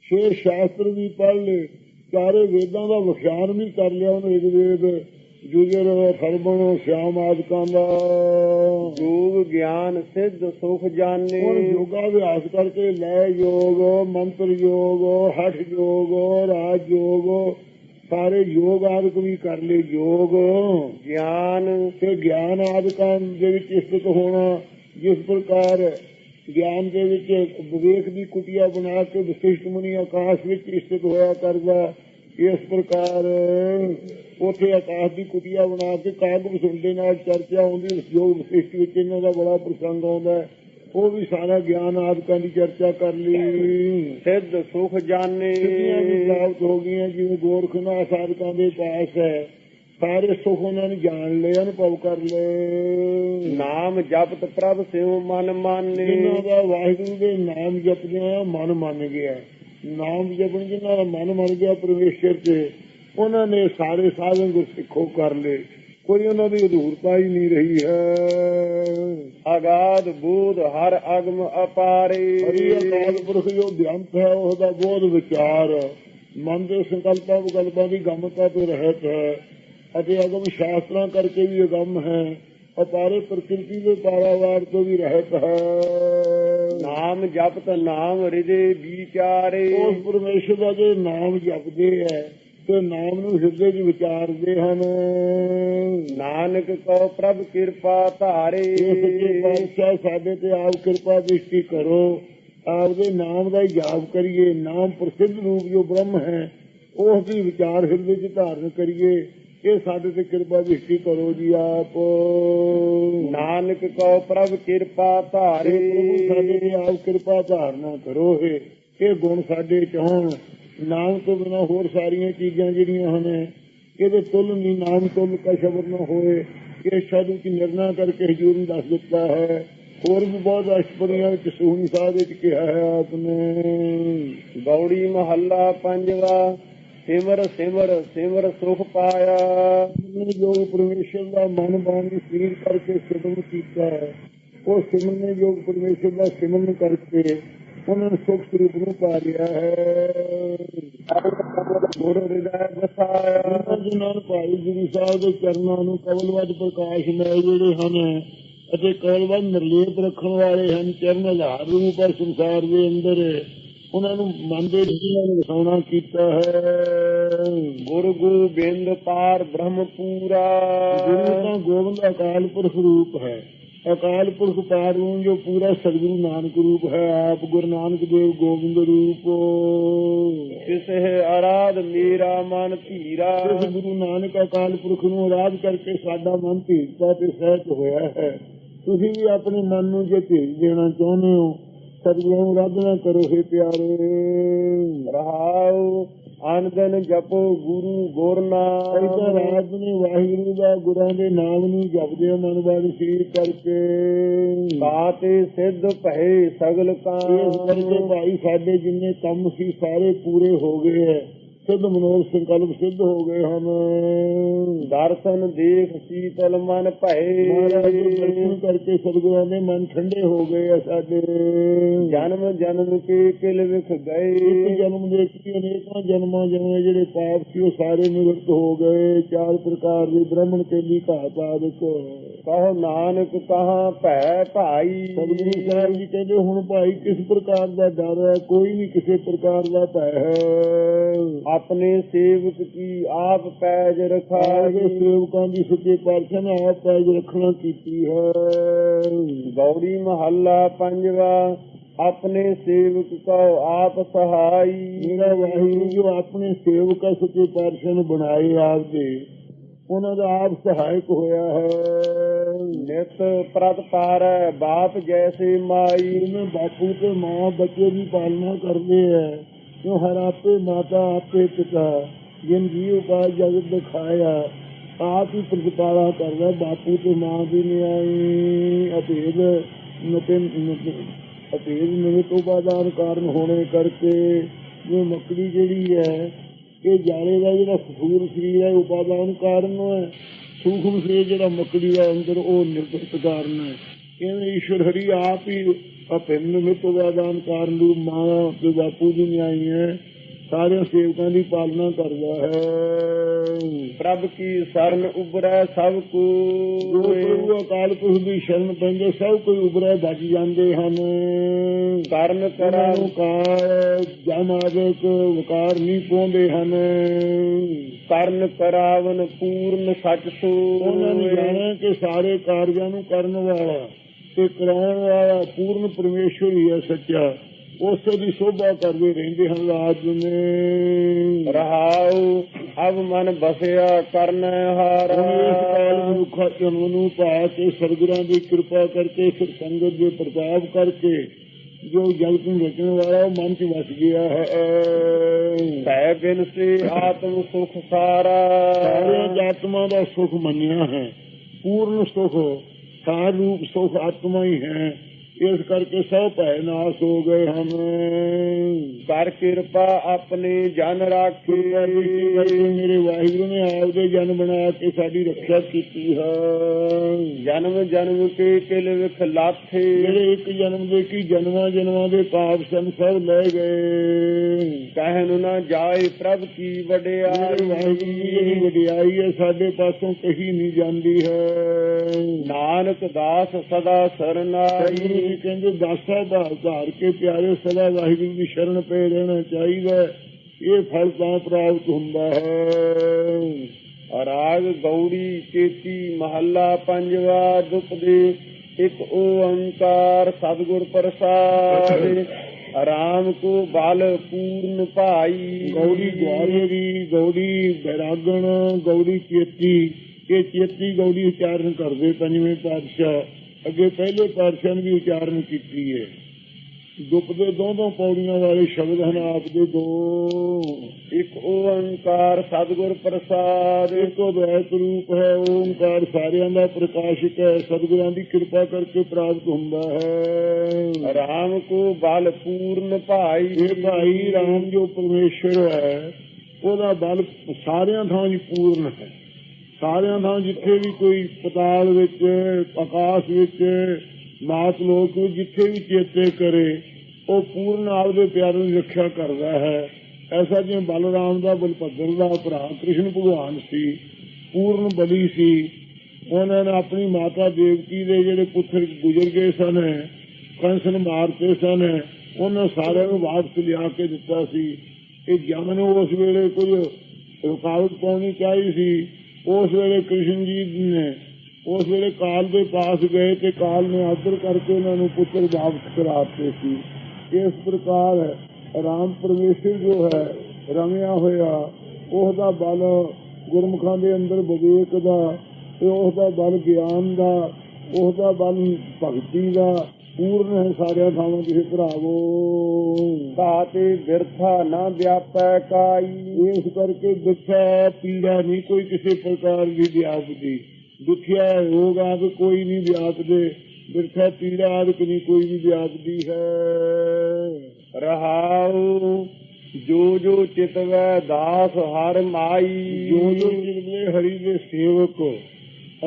ਛੇ ਸ਼ਾਸਤਰ ਵੀ ਪੜ੍ਹ ਲਏ ਚਾਰੇ ਵੇਦਾਂ ਦਾ ਵਿਖਿਆਨ ਵੀ ਕਰ ਲਿਆ ਉਹਨੇ ਵੇਦ ਜੁਜਰ ਖਰਬਣ ਸ਼ਿਆਮ ਆਦਿਕਾਂ ਦਾ। ਯੋਗ ਗਿਆਨ ਸਿੱਧ ਸੁਖ ਜਾਣੇ। ਹੁਣ ਯੋਗਾ ਅਭਿਆਸ ਕਰਕੇ ਲੈ ਯੋਗ ਮੰਤਰ ਯੋਗ ਹਠ ਯੋਗ ਰਾਜ ਯੋਗ ਸਾਰੇ ਯੋਗ ਆਦਿਕ ਵੀ ਕਰ ਲਏ ਯੋਗ। ਗਿਆਨ। ਤੇ ਗਿਆਨ ਆਦਿਕਾਂ ਦੇ ਵਿੱਚ ਸਥਿਤ ਹੋਣਾ ਜਿਸ ਪ੍ਰਕਾਰ ਗਿਆਨ ਦੇ ਵਿੱਚ ਵਿਵੇਕ ਦੀ ਕੁਟੀਆ ਬਣਾ ਕੇ ਵਿਸ਼ਿਸ਼ਟ ਮੁਨੀ ਆਕਾਸ਼ ਵਿੱਚ ਸਥਿਤ ਹੋਇਆ ਕਰਦਾ ਇਸ ਪ੍ਰਕਾਰ ਉਥੇ ਆਕਾਸ਼ ਦੀ ਕੁਟੀਆ ਬਣਾ ਕੇ ਕਾਗਮ ਸੁਣਦੇ ਨਾਲ ਚਰਚਾ ਹੁੰਦੀ ਜੋ ਵਿਸ਼ਿਸ਼ਟ ਵਿੱਚ ਇਹਨਾਂ ਦਾ ਬੜਾ ਪ੍ਰਸੰਗ ਆਉਂਦਾ। ਉਹ ਵੀ ਸਾਰਾ ਗਿਆਨ ਆਦਿਕਾਂ ਦੀ ਚਰਚਾ ਕਰ ਲਈ ਸਿੱਧ ਸੁਖ ਜਾਣੇ ਸਿੱਧੀਆਂ ਵੀ ਪ੍ਰਾਪਤ ਹੋ ਗਈਆਂ ਜਿਵੇਂ ਗੋਰਖਨਾਥ ਆਦਿਕਾਂ ਦੇ ਪਾਸ ਹੈ ਸਾਰੇ ਸੁਖ ਉਹਨਾਂ ਨੇ ਜਾਣ ਲਏ ਅਨੁਭਵ ਕਰ ਲਏ। ਨਾਮ ਜਪਤ ਪ੍ਰਭ ਸਿਉ ਮਨ ਮਾਨੇ। ਜਿਨ੍ਹਾਂ ਦਾ ਵਾਹਿਗੁਰੂ ਦੇ ਨਾਮ ਜਪਦਿਆਂ ਮਨ ਮੰਨ ਗਿਆ। ਨਾਮ ਜਪਣ ਜਿਨ੍ਹਾਂ ਦਾ ਮਨ ਮੰਨ ਗਿਆ ਪਰਮੇਸ਼ਰ ਤੇ ਉਹਨਾਂ ਨੇ ਸਾਰੇ ਸਾਧਨ ਗੁਰਸਿੱਖੋ ਕਰ ਲਏ। ਕੋਈ ਉਹਨਾਂ ਦੀ ਅਧੂਰਤਾ ਹੀ ਨਹੀਂ ਰਹੀ ਹੈ। ਅਗਾਧ ਬੂਧ ਹਰ ਅਗਮ ਅਪਾਰੇ। ਹਰੀ ਅਕਾਲ ਪੁਰਖ ਜੋ ਧਿਆਨਤ ਹੈ ਉਹਦਾ ਬੋਧ ਵਿਚਾਰ। ਮਨ ਦੇ ਸੰਕਲਪਾਂ ਵਿਕਲਪਾਂ ਦੀ ਗਮਤਾ ਤੋਂ ਰਹਿਤ ਹੈ। ਅਤੇ ਅਗਮ ਸ਼ਾਸਤਰਾਂ ਕਰਕੇ ਵੀ ਅਗਮ ਹੈ ਅਪਾਰੇ ਪ੍ਰਕਿਰਤੀ ਦੇ ਪਾਰਾਵਾਰ ਤੋਂ ਵੀ ਰਹਿਤ ਹੈ। ਨਾਮ ਜਪਤ ਨਾਮ ਹਿਰਦੇ ਵਿਚਾਰੇ। ਉਸ ਪਰਮੇਸ਼ਰ ਦਾ ਜੇ ਨਾਮ ਜਪਦੇ ਹੈ ਤੇ ਨਾਮ ਨੂੰ ਹਿਰਦੇ 'ਚ ਵਿਚਾਰਦੇ ਹਨ। ਨਾਨਕ ਕੋ ਪ੍ਰਭ ਕਿਰਪਾ ਧਾਰੇ। ਸੱਚੇ ਪਾਤਸ਼ਾਹ ਸਾਡੇ ਤੇ ਆਪ ਕਿਰਪਾ ਦ੍ਰਿਸ਼ਟੀ ਕਰੋ ਆਪਦੇ ਨਾਮ ਦਾ ਹੀ ਜਾਪ ਕਰੀਏ ਨਾਮ ਪ੍ਰਸਿੱਧ ਰੂਪ ਜੋ ਬ੍ਰਹਮ ਹੈ ਉਸ ਦੀ ਵਿਚਾਰ ਹਿਰਦੇ 'ਚ ਧਾਰਨ ਕਰੀਏ। ਇਹ ਸਾਡੇ ਤੇ ਕਿਰਪਾ ਦ੍ਰਿਸ਼ਟੀ ਕਰੋ ਜੀ ਆਪ। ਨਾਨਕ ਕੋ ਪ੍ਰਭ ਕਿਰਪਾ ਧਾਰੇ। ਪ੍ਰਭੂ ਸਾਡੇ ਤੇ ਆਪ ਕਿਰਪਾ ਧਾਰਨਾ ਕਰੋ। ਇਹ ਇਹ ਗੁਣ ਸਾਡੇ ਚ ਹੋਣ। ਨਾਮ ਤੋਂ ਬਿਨਾ ਹੋਰ ਸਾਰੀਆਂ ਚੀਜ਼ਾਂ ਜਿਹੜੀਆਂ ਹਨ ਇਹਦੇ ਤੁਲ ਨਹੀਂ ਨਾਮ ਤੁਲ ਕਾ ਸ਼ਬਦ ਨਾ ਹੋਏ। ਇਹ ਸਾਧੂ ਕੀ ਨਿਰਣਾ ਕਰਕੇ ਹਜੂਰ ਨੂੰ ਦੱਸ ਦਿੱਤਾ ਹੈ। ਹੋਰ ਵੀ ਬਹੁਤ ਅਸ਼ਪਦੀਆਂ ਵਿੱਚ ਸੂਹਣੀ ਸਾਹਿਬ ਵਿੱਚ ਕਿਹਾ ਹੈ ਆਪਨੇ ਗੌੜੀ ਮਹੱਲਾ ਪੰਜਵਾ। ਸਿਮਰ ਸਿਮਰ ਸਿਮਰ ਸੁਖ ਪਾਇਆ। ਨੇ ਜੋ ਪਰਮੇਸ਼ਰ ਦਾ ਮਨ ਬਾਣੀ ਸਰੀਰ ਕਰਕੇ ਸਿਮਰਨ ਕੀਤਾ ਹੈ। ਉਹ ਸਿਮਰਨ ਜੋ ਪਰਮੇਸ਼ਰ ਦਾ ਸਿਮਰਨ ਕਰਕੇ ਉਹਨਾਂ ਨੇ ਸੁਖ ਸਰੂਪ ਨੂੰ ਪਾ ਲਿਆ ਹੈ। ਗੁਰ ਹਿਰਦੈ ਵਸਾਇਆ। ਉਹਨਾਂ ਭਾਈ ਗੁਰੂ ਸਾਹਿਬ ਦੇ ਚਰਨਾਂ ਨੂੰ ਕਵਲਵਦ ਪ੍ਰਕਾਸ਼ ਮੈ ਜਿਹੜੇ ਹਨ ਅਤੇ ਕਵਲਵਦ ਨਿਰਲੇਪ ਰੱਖਣ ਵਾਲੇ ਹਨ, ਚਰਨ ਆਧਾਰ ਰੂਪ ਪਰ ਸੰਸਾਰ ਦੇ ਅੰਦਰ। ਉਹਨਾਂ ਨੂੰ ਮਨ ਦੇ ਜਿਨ੍ਹਾਂ ਨੂੰ ਵਸਾਉਣਾ ਕੀਤਾ ਹੈ। ਗੁਰ ਗੋਬਿੰਦ ਪਾਰ ਬ੍ਰਹਮ ਪੂਰਾ ਗੁਰੂ ਤਾਂ ਗੋਬਿੰਦ ਅਕਾਲ ਪੁਰਖ ਰੂਪ ਹੈ। ਅਕਾਲ ਪੁਰਖ ਪਾਰ ਨੂੰ ਜੋ ਪੂਰਾ ਸਤਿਗੁਰੂ ਨਾਨਕ ਰੂਪ ਹੈ ਆਪ ਗੁਰੂ ਨਾਨਕ ਦੇਵ ਗੋਬਿੰਦ ਰੂਪ। ਤਿਸਹਿ ਆਰਾਧ ਮੇਰਾ ਮਨ ਧੀਰਾ। ਗੁਰੂ ਨਾਨਕ ਅਕਾਲ ਪੁਰਖ ਨੂੰ ਆਰਾਧ ਕਰਕੇ ਸਾਡਾ ਮਨ ਧੀਰਤਾ ਤੇ ਸਹਿਜ ਹੋਇਆ ਹੈ। ਤੁਸੀਂ ਵੀ ਆਪਣੇ ਮਨ ਨੂੰ ਜੇ ਭੇਜ ਦੇਣਾ ਚਾਹੁੰਦੇ ਹੋ ਸਤਿਗੁਰੂ ਨੂੰ ਆਰਾਧਨਾ ਕਰੋ ਹੇ ਪਿਆਰੇ। ਰਹਾਉ ਅਨੰਦਨ ਜਪੋ ਗੁਰੂ ਗੁਰਨਾ ਐਸਾ ਰਾਤ ਨੇ ਵਾਹਿਗੁਰੂ ਦਾ ਗੁਰਾਂ ਦੇ ਨਾਮ ਨੂੰ ਜਪਦੇ ਹੋ ਮਨ ਬਾਣੀ ਸਰੀਰ ਕਰਕੇ। ਬਾਤੇ ਸਿੱਧ ਭਏ ਸਗਲ ਇਸ ਕਰਕੇ ਭਾਈ ਸਾਡੇ ਜਿੰਨੇ ਕੰਮ ਸੀ ਸਾਰੇ ਪੂਰੇ ਹੋ ਗਏ ਹੈ। ਸਿੱਧ ਮਨੋਰ ਸੰਕਲਪ ਸਿੱਧ ਹੋ ਗਏ ਹਨ। ਦਰਸ਼ਨ ਦੇਖ ਸੀਤਲ ਮਨ ਭਏ। ਦਰਸ਼ਨ ਕਰਕੇ ਸਤਿਗੁਰਾਂ ਦੇ ਮਨ ਠੰਡੇ ਹੋ ਗਏ ਆ ਸਾਡੇ। ਜਨਮ ਜਨਮ ਕੇ ਕਿਲ ਵਿਖ ਗਏ। ਜਨਮ ਦੇ ਕੀ ਅਨੇਕਾਂ ਜਨਮਾਂ ਜਨਮੇ ਜਿਹੜੇ ਪਾਪ ਸੀ ਉਹ ਸਾਰੇ ਨਿਵਰਤ ਹੋ ਗਏ। ਚਾਰ ਪ੍ਰਕਾਰ ਦੇ ਬ੍ਰਾਹਮਣ ਕੇ ਦੀ ਘਾਤ ਆਦਿਕ ਕਹੋ ਨਾਨਕ ਕਹਾ ਭੈ ਭਾਈ। ਸਤਿਗੁਰੂ ਸਾਹਿਬ ਜੀ ਕਹਿੰਦੇ ਹੁਣ ਭਾਈ ਕਿਸ ਪ੍ਰਕਾਰ ਦਾ ਡਰ ਹੈ? ਕੋਈ ਨਹੀਂ ਕਿਸੇ ਪ੍ਰਕਾਰ ਦਾ ਭੈ ਹੈ। ਆਪਣੇ ਸੇਵਕ ਕੀ ਆਪ ਪੈਜ ਰਖਾਈ? ਸੇਵਕਾਂ ਦੀ ਸੱਚੇ ਪਾਤਸ਼ਾਹ ਨੇ ਆਪ ਪੈਜ ਰੱਖਣਾ ਕੀਤੀ ਹੈ। ਗੌੜੀ ਮਹੱਲਾ ਪੰਜਵਾ ਆਪਣੇ ਸੇਵਕ ਕੋ ਆਪ ਸਹਾਈ। ਮੇਰਾ ਵਾਹਿਗੁਰੂ ਜੋ ਆਪਣੇ ਸੇਵਕ ਸੱਚੇ ਪਾਤਸ਼ਾਹ ਨੇ ਬਣਾਏ ਆਪ ਦੇ ਉਹਨਾਂ ਦਾ ਆਪ ਸਹਾਇਕ ਹੋਇਆ ਹੈ। ਨਿਤ ਪ੍ਰਤ ਪਾਰੈ ਬਾਪ ਜੈਸੇ ਮਾਈ। ਜਿਵੇਂ ਬਾਪੂ ਤੇ ਮਾਂ ਬੱਚੇ ਦੀ ਪਾਲਣਾ ਕਰਦੇ ਹੈ। ਕਿਉਂ ਹਰ ਆਪੇ ਮਾਤਾ ਆਪੇ ਪਿਤਾ? ਜਿਨ ਜੀਵ ਪਾ ਜਗਤ ਦਿਖਾਇਆ, ਆਪ ਹੀ ਪ੍ਰਤਪਾਲਾ ਕਰਦਾ, ਬਾਪੂ ਤੇ ਮਾਂ ਦੀ ਨਿਆਈ ਅਭੇਦ ਨਤਿਨ ਅਭੇਦ ਨਿਮਿਤ ਉਪਾਦਾਨ ਕਾਰਨ ਹੋਣੇ ਕਰਕੇ ਜੋ ਮੱਕੜੀ ਜਿਹੜੀ ਹੈ, ਇਹ ਜਾਲੇ ਦਾ ਜਿਹੜਾ ਸੂਰ ਸਰੀਰ ਹੈ ਉਪਾਦਾਨ ਕਾਰਨ ਹੈ। ਸੂਖਮ ਸਰੀਰ ਜਿਹੜਾ ਮੱਕੜੀ ਦਾ ਅੰਦਰ ਉਹ ਨਿਰਭਰਤ ਕਾਰਨ ਹੈ। ਇਵੇਂ ਈਸ਼ਵਰ ਹਰੀ ਆਪ ਹੀ ਆ ਪਿੰਡ ਨਿਮਿਤ ਵਾਦਾਨ ਕਾਰਨ ਰੂਪ ਮਾਂ ਤੇ ਬਾਪੂ ਜੀ ਨੇ ਆਈ ਹੈ। ਸਾਰਿਆਂ ਸੇਵਕਾਂ ਦੀ ਪਾਲਣਾ ਕਰਦਾ ਹੈ। ਪ੍ਰਭ ਕੀ ਸਰਨ ਉਬਰੈ ਸਭ ਕੋਇ ਪ੍ਰਭੂ ਅਕਾਲ ਪੁਰਖ ਦੀ ਸ਼ਰਨ ਪੈਂਦੇ ਸਭ ਕੋਈ ਉਬਰੇ ਬਚ ਜਾਂਦੇ ਹਨ। ਕਰਨ ਕਰਾਂ। ਕਰਾ ਨੂੰ ਕਾਰ ਜਮ ਆਦਿਕ ਵਕਾਰ ਨਹੀਂ ਪਾਉਂਦੇ ਹਨ। ਕਰਨ ਕਰਾਵਨ ਪੂਰਨ ਸਚ ਉਹਨਾਂ ਨੂੰ ਜਾਣਿਆ ਕਿ ਸਾਰੇ ਕਾਰਜਾਂ ਨੂੰ ਕਰਨ ਵਾਲਾ ਤੇ ਕਰਾਉਣ ਵਾਲਾ ਪੂਰਨ ਪਰਮੇਸ਼ਵਰ ਹੀ ਹੈ ਸੱਚਾ। ਉਸ ਦੀ ਸੋਭਾ ਕਰਦੇ ਰਹਿੰਦੇ ਹਨ ਰਾਜ ਨੇ। ਰਹਾਉ ਅਬ ਮਨ ਬਸਿਆ ਕਰਨ ਹਾਰ। ਕਾਲ ਮਨੁੱਖਾ ਜਨਮ ਨੂੰ ਪਾ ਕੇ ਸਰਗੁਰਾਂ ਦੀ ਕਿਰਪਾ ਕਰਕੇ ਫਿਰ ਸੰਗਤ ਦੇ ਪ੍ਰਤਾਪ ਕਰਕੇ ਜੋ ਜਗਤ ਨੂੰ ਰਚਣ ਵਾਲਾ ਉਹ ਮਨ ਚ ਵਸ ਗਿਆ ਹੈ। ਸਹਿ ਬਿਨ ਸੇ ਆਤਮ ਸੁਖ ਸਾਰਾ। ਸਾਰਿਆਂ ਜਾਤਮਾ ਦਾ ਸੁਖ ਮੰਨਿਆ ਹੈ। ਪੂਰਨ ਸੁਖ ਸਾਰ ਰੂਪ ਸੁਖ ਆਤਮਾ ਹੀ ਹੈ। ਇਸ ਕਰਕੇ ਸਭ ਭੈ ਨਾਸ ਹੋ ਗਏ ਹਨ ਕਰ ਕਿਰਪਾ ਆਪਣੇ ਜਨ ਰਾਖੇ। ਮੇਰੇ ਵਾਹਿਗੁਰੂ ਨੇ ਆਪਦੇ ਜਨ ਬਣਾ ਕੇ ਸਾਡੀ ਰੱਖਿਆ ਕੀਤੀ ਹੈ। ਜਨਮ ਜਨਮ ਕੇ ਕਿਲ ਵਿਖ ਲਾਥੇ। ਜਿਹੜੇ ਇੱਕ ਜਨਮ ਦੇ ਕੀ ਜਨਮਾਂ ਜਨਮਾਂ ਦੇ ਪਾਪ ਸਨ ਸਭ ਲੈ ਗਏ। ਕਹਿਨ ਨਾ ਜਾਏ ਪ੍ਰਭ ਕੀ ਮੇਰੇ ਵਾਹਿਗੁਰੂ ਦੀ ਵਡਿਆਈ ਵਡਿਆਈ ਹੈ ਸਾਡੇ ਪਾਸੋਂ ਕਹੀ ਨਹੀਂ ਜਾਂਦੀ ਹੈ। ਨਾਨਕ ਦਾਸ ਸਦਾ ਸਰਨਾਈ। ਜੀ ਕਹਿੰਦੇ ਦਾਸਾ ਦਾ ਧਾਰ ਕੇ ਪਿਆਰੇ ਸਦਾ ਵਾਹਿਗੁਰੂ ਦੀ ਸ਼ਰਨ ਪਏ ਰਹਿਣਾ ਚਾਹੀਦਾ ਇਹ ਫਲ ਤਾਂ ਪ੍ਰਾਪਤ ਹੁੰਦਾ ਹੈ। ਰਾਗ ਗੌੜੀ, ਚੇਤੀ, ਮਹੱਲਾ, ਪੰਜਵਾ ਦੁਪਦੇ ਇੱਕ ਓੰਕਾਰ, ਸਤਿਗੁਰ ਪ੍ਰਸਾਦ। ਆਰਾਮ ਕੋ ਬਲ ਪੂਰਨ ਭਾਈ। ਗੌੜੀ ਦੁਆਰੇ ਦੀ, ਗੌੜੀ ਬੈਰਾਗਣ ਗੌੜੀ ਚੇਤੀ। ਇਹ ਚੇਤੀ ਗੌੜੀ ਉਚਾਰਨ ਕਰਦੇ ਪੰਜਵੇਂ ਪਾਤਸ਼ਾਹ। ਅੱਗੇ ਪਹਿਲੇ ਪਾਤਸ਼ਾਹ ਨੇ ਵੀ ਉਚਾਰਨ ਕੀਤੀ ਹੈ। ਦੁੱਪ ਦੇ ਦੋਨੋਂ ਪੌੜੀਆਂ ਵਾਲੇ ਸ਼ਬਦ ਹਨ ਆਪ ਦੇ ਦੋ। ਇੱਕ ਓੰਕਾਰ ਸਤਿਗੁਰ ਪ੍ਰਸਾਦ। ਇੱਕੋ ਦਇਤ ਰੂਪ ਹੈ। ਓੰਕਾਰ ਸਾਰਿਆਂ ਦਾ ਪ੍ਰਕਾਸ਼ਿਕ ਹੈ। ਸਤਿਗੁਰਾਂ ਦੀ ਕਿਰਪਾ ਕਰਕੇ ਪ੍ਰਾਪਤ ਹੁੰਦਾ ਹੈ। ਰਾਮ ਕੋ ਬਲ ਪੂਰਨ ਭਾਈ। ਇਹ ਭਾਈ ਰਾਮ ਜੋ ਪਰਮੇਸ਼ਰ ਹੈ ਉਹਦਾ ਬਲ ਸਾਰਿਆਂ ਥਾਂ ਹੀ ਪੂਰਨ ਹੈ। ਸਾਰਿਆਂ ਥਾਂ ਜਿੱਥੇ ਵੀ ਕੋਈ ਪਤਾਲ ਵਿੱਚ, ਆਕਾਸ਼ ਵਿੱਚ ਮਾਤ ਲੋਕ ਵਿੱਚ ਜਿੱਥੇ ਵੀ ਚੇਤੇ ਕਰੇ, ਉਹ ਪੂਰਨ ਆਪਦੇ ਪਿਆਰੇ ਦੀ ਰੱਖਿਆ ਕਰਦਾ ਹੈ। ਐਸਾ ਜਿਵੇਂ ਬਲਰਾਮ ਦਾ ਬਲਭਦਰ ਦਾ ਭਰਾ ਕ੍ਰਿਸ਼ਨ ਭਗਵਾਨ ਸੀ, ਪੂਰਨ ਬਲੀ ਸੀ। ਉਹਨਾਂ ਨੇ ਆਪਣੀ ਮਾਤਾ ਦੇਵਕੀ ਦੇ ਜਿਹੜੇ ਪੁੱਤਰ ਗੁਜ਼ਰ ਗਏ ਸਨ, ਕੰਸ ਮਾਰਤੇ ਸਨ, ਉਹਨਾਂ ਸਾਰਿਆਂ ਨੂੰ ਵਾਪਸ ਲਿਆ ਕੇ ਦਿੱਤਾ ਸੀ। ਇਹ ਜਮ ਨੂੰ ਉਸ ਵੇਲੇ ਕੁਝ ਰੁਕਾਵਟ ਪਾਉਣੀ ਚਾਹੀਦੀ ਸੀ। ਉਸ ਵੇਲੇ ਕ੍ਰਿਸ਼ਨ ਜੀ ਨੇ, ਉਸ ਵੇਲੇ ਕਾਲ ਦੇ ਪਾਸ ਗਏ ਤੇ ਕਾਲ ਨੇ ਆਦਰ ਕਰਕੇ ਉਹਨਾਂ ਨੂੰ ਪੁੱਤਰ ਵਾਪਸ ਕਰਾਤੇ ਸੀ। ਇਸ ਪ੍ਰਕਾਰ ਰਾਮ ਪਰਮੇਸ਼ਰ ਜੋ ਹੈ, ਰਮਿਆ ਹੋਇਆ ਉਸ ਦਾ ਬਲ ਗੁਰਮੁਖਾਂ ਦੇ ਅੰਦਰ ਵਿਵੇਕ ਦਾ ਤੇ ਉਸ ਦਾ ਬਲ ਗਿਆਨ ਦਾ ਉਸ ਦਾ ਬਲ ਭਗਤੀ ਦਾ ਪੂਰਨ ਹੈ ਸਾਰਿਆਂ ਥਾਵਾਂ ਤੇ ਭਰਾਵੋ। ਤਾਤੇ ਬਿਰਥਾ ਨਾ ਵਿਆਪੈ ਕਾਈ। ਇਸ ਕਰਕੇ ਦੁੱਖਾ ਪੀੜਾ ਨਹੀਂ ਕੋਈ ਕਿਸੇ ਪ੍ਰਕਾਰ ਦੀ ਵਿਆਪਦੀ। ਦੁਖਿਆ ਰੋਗ ਆਦਿ ਕੋਈ ਨਹੀਂ ਵਿਆਪਦੇ। ਬਿਰਥਾ ਪੀੜਾ ਆਦਿ ਨਹੀਂ ਕੋਈ ਵੀ ਵਿਆਪਦੀ ਹੈ। ਰਹਾਉ ਜੋ ਜੋ ਚਿਤਵੈ ਦਾਸ ਹਰ ਮਾਈ। ਜੋ ਜੋ ਜਿਰਦੇ ਹਰੀ ਦੇ ਸੇਵਕ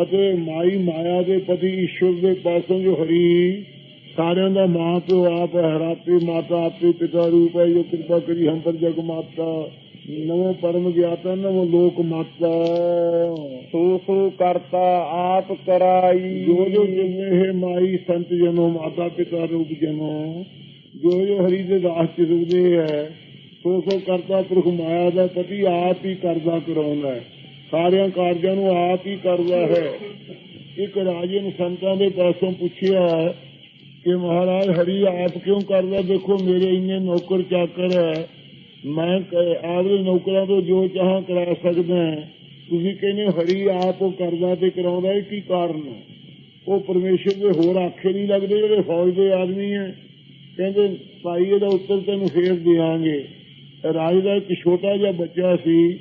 ਅਤੇ ਮਾਈ ਮਾਇਆ ਦੇ ਪਤੀ ਈਸ਼ਵਰ ਦੇ ਪਾਸੋਂ ਜੋ ਹਰੀ ਸਾਰਿਆਂ ਦਾ ਮਾਂ ਪਿਓ ਆਪ ਹੈ ਹਰਾਪੇ ਮਾਤਾ ਆਪੇ ਪਿਤਾ ਰੂਪ ਹੈ ਜੋ ਕਿਰਪਾ ਕਰੀ ਹਮ ਪਰ ਜਗ ਮਾਤਾ। ਨਵੋ ਪਰਮ ਗਿਆਤਾ ਨਵੋ ਲੋਕ ਮਾਤਾ। ਸੋ ਸੋ ਕਰਤਾ ਆਪ ਕਰਾਈ। ਜੋ ਜੋ ਜਿਵੇਂ ਹੈ ਮਾਈ ਸੰਤ ਜਨੋ ਮਾਤਾ ਪਿਤਾ ਰੂਪ ਜਨੋ। ਜੋ ਜੋ ਹਰੀ ਦੇ ਦਾਸ ਚਿਰਦੇ ਹੈ ਸੋ ਸੋ ਕਰਤਾ ਪੁਰਖ ਮਾਇਆ ਦਾ ਪਤੀ ਆਪ ਹੀ ਕਰਦਾ ਕਰਾਉਂਦਾ ਸਾਰਿਆਂ ਕਾਰਜਾਂ ਨੂੰ ਆਪ ਹੀ ਕਰਦਾ ਹੈ। ਇੱਕ ਰਾਜੇ ਨੇ ਸੰਤਾਂ ਦੇ ਪਾਸੋਂ ਪੁੱਛਿਆ ਕਿ ਮਹਾਰਾਜ ਹਰੀ, ਆਪ ਕਿਉਂ ਕਰਦਾ? ਦੇਖੋ, ਮੇਰੇ ਇੰਨੇ ਨੌਕਰ ਚਾਕਰ ਹੈ। ਮੈਂ ਆਪਦੇ ਨੌਕਰਾਂ ਤੋਂ ਜੋ ਚਾਹਾਂ ਕਰਾ ਸਕਦਾ ਤੁਸੀਂ ਕਹਿੰਦੇ ਹਰੀ ਆਪ ਉਹ ਕਰਦਾ ਤੇ ਕਰਾਉਂਦਾ, ਇਹ ਕੀ ਕਾਰਨ ਹੈ? ਉਹ ਪਰਮੇਸ਼ਰ ਦੇ ਹੋਰ ਆਖੇ ਨਹੀਂ ਲੱਗਦੇ, ਜਿਹੜੇ ਫੌਜ ਦੇ ਆਦਮੀ ਹੈ। ਕਹਿੰਦੇ, ਭਾਈ, ਇਹਦਾ ਉੱਤਰ ਤੈਨੂੰ ਫੇਰ ਦੇਵਾਂਗੇ ਰਾਜ ਦਾ ਇੱਕ ਛੋਟਾ ਜਿਹਾ ਬੱਚਾ ਸੀ।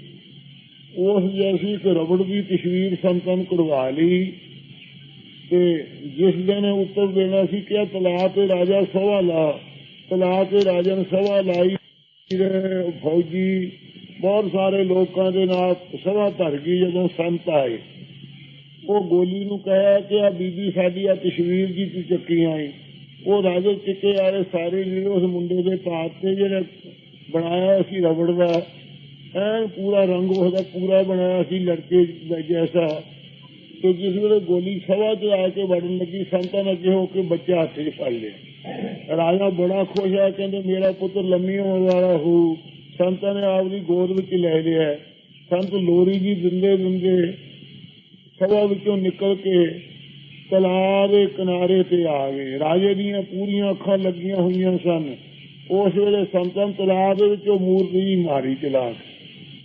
ਉਸ ਜੈਸੀ ਇੱਕ ਰਬੜ ਦੀ ਤਸਵੀਰ ਸੰਤਨ ਕਰਵਾ ਲਈ। ਤੇ ਜਿਸ ਦਿਨ ਉੱਤਰ ਦੇਣਾ ਸੀ ਕਿ ਤਲਾ ਤੇ ਰਾਜਾ ਸਵਾ ਲਾ ਤਲਾ ਤੇ ਰਾਜਾ ਸਵਾ ਲਾਈ। ਫੌਜੀ ਬਹੁਤ ਸਾਰੇ ਲੋਕਾਂ ਦੇ ਨਾਲ ਸਭਾ ਧਰ ਗਈ ਜਦੋਂ ਸੰਤ ਆਏ। ਉਹ ਗੋਲੀ ਨੂੰ ਕਹਿਆ ਕਿ ਆ ਬੀਬੀ ਸਾਡੀ ਆ ਤਸਵੀਰ ਜੀ ਤੂੰ ਚੱਕੀ ਆਈ। ਉਹ ਰਾਜੇ ਚਿੱਟੇ ਵਾਲੇ ਸਾਰੇ ਜਿਹੜੇ ਉਸ ਮੁੰਡੇ ਦੇ ਪਾਤ ਤੇ ਜਿਹੜਾ ਬਣਾਇਆ ਸੀ ਰਬੜ ਦਾ, ਐਨ ਪੂਰਾ ਰੰਗ ਉਹਦਾ ਪੂਰਾ ਬਣਾਇਆ ਸੀ, ਲੜਕੇ ਜੈਸਾ। ਤੇ ਜਿਸ ਵੇਲੇ ਗੋਲੀ ਸਵਾ ਤੇ ਆ ਕੇ ਵੜਨ ਲੱਗੀ, ਸੰਤਾਂ ਨੇ ਅੱਗੇ ਹੋ ਕੇ ਬੱਚਾ ਹੱਥ 'ਚ ਫੜ ਲਿਆ। ਰਾਜਾ ਬੜਾ ਖੁਸ਼ ਹੋਇਆ, ਕਹਿੰਦੇ, ਮੇਰਾ ਪੁੱਤਰ ਲੰਮੀ ਉਮਰ ਵਾਲਾ ਹੋ। ਸੰਤਾਂ ਨੇ ਆਪ ਦੀ ਗੋਦ ਵਿੱਚ ਲੈ ਲਿਆ। ਸੰਤ ਲੋਰੀ ਜੀ ਦਿੰਦੇ ਦਿੰਦੇ ਸਭਾ ਵਿੱਚੋਂ ਨਿਕਲ ਕੇ ਤਲਾਬ ਦੇ ਕਿਨਾਰੇ ਤੇ ਆ ਗਏ। ਰਾਜੇ ਦੀਆਂ ਪੂਰੀਆਂ ਅੱਖਾਂ ਲੱਗੀਆਂ ਹੋਈਆਂ ਸਨ। ਉਸ ਵੇਲੇ ਸੰਤਾਂ ਤਲਾਬ ਦੇ ਵਿੱਚੋਂ ਮੂਰਤੀ ਜੀ ਮਾਰੀ ਚਲਾ ਕੇ